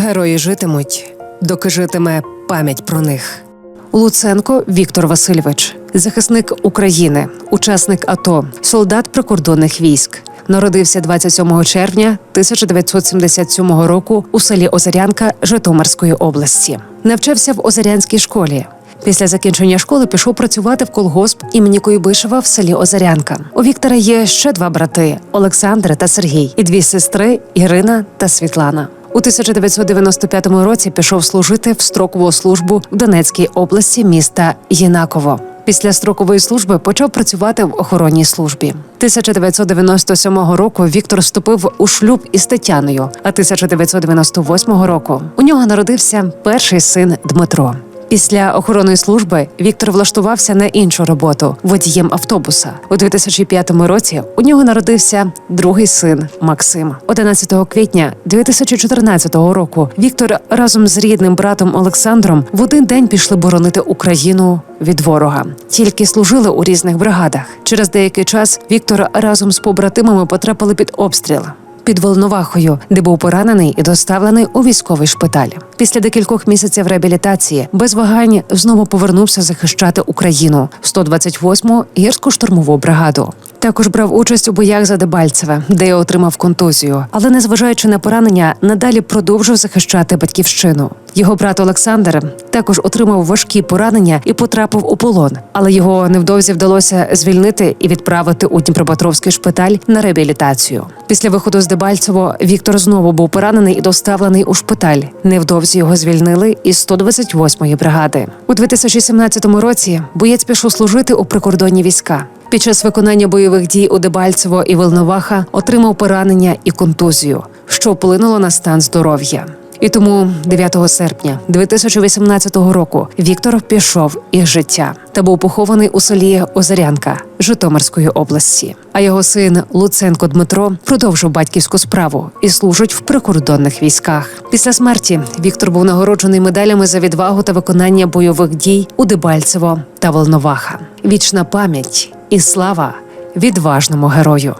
Герої житимуть, доки житиме пам'ять про них. Луценко Віктор Васильович, захисник України, учасник АТО, солдат прикордонних військ. Народився 27 червня 1977 року у селі Озарянка Житомирської області. Навчався в Озарянській школі. Після закінчення школи пішов працювати в колгосп імені Куйбишева в селі Озарянка. У Віктора є ще два брати Олександр та Сергій, і дві сестри Ірина та Світлана. У 1995 році пішов служити в строкову службу в Донецькій області міста Єнаково. Після строкової служби почав працювати в охоронній службі. 1997 року Віктор вступив у шлюб із Тетяною, а 1998 року у нього народився перший син Дмитро. Після охоронної служби Віктор влаштувався на іншу роботу водієм автобуса. У 2005 році у нього народився другий син Максим. 11 квітня 2014 року Віктор разом з рідним братом Олександром в один день пішли боронити Україну від ворога. Тільки служили у різних бригадах. Через деякий час Віктор разом з побратимами потрапили під обстріл під Волновахою, де був поранений і доставлений у військовий шпиталь. Після декількох місяців реабілітації без вагань знову повернувся захищати Україну в 128-му гірську штурмову бригаду. Також брав участь у боях за Дебальцеве, де й отримав контузію, але незважаючи на поранення, надалі продовжив захищати батьківщину. Його брат Олександр також отримав важкі поранення і потрапив у полон, але його невдовзі вдалося звільнити і відправити у Дніпропетровський шпиталь на реабілітацію. Після виходу з Дебальцево Віктор знову був поранений і доставлений у шпиталь. Невдовзі його звільнили із 128-ї бригади. У 2017 році боєць пішов служити у прикордонні війська. Під час виконання бойових дій у Дебальцево і Волноваха отримав поранення і контузію, що вплинуло на стан здоров'я. І тому 9 серпня 2018 року Віктор пішов із життя та був похований у селі Озарянка Житомирської області. А його син Луценко Дмитро продовжив батьківську справу і служить в прикордонних військах. Після смерті Віктор був нагороджений медалями за відвагу та виконання бойових дій у Дебальцево та Волноваха. Вічна пам'ять і слава відважному герою.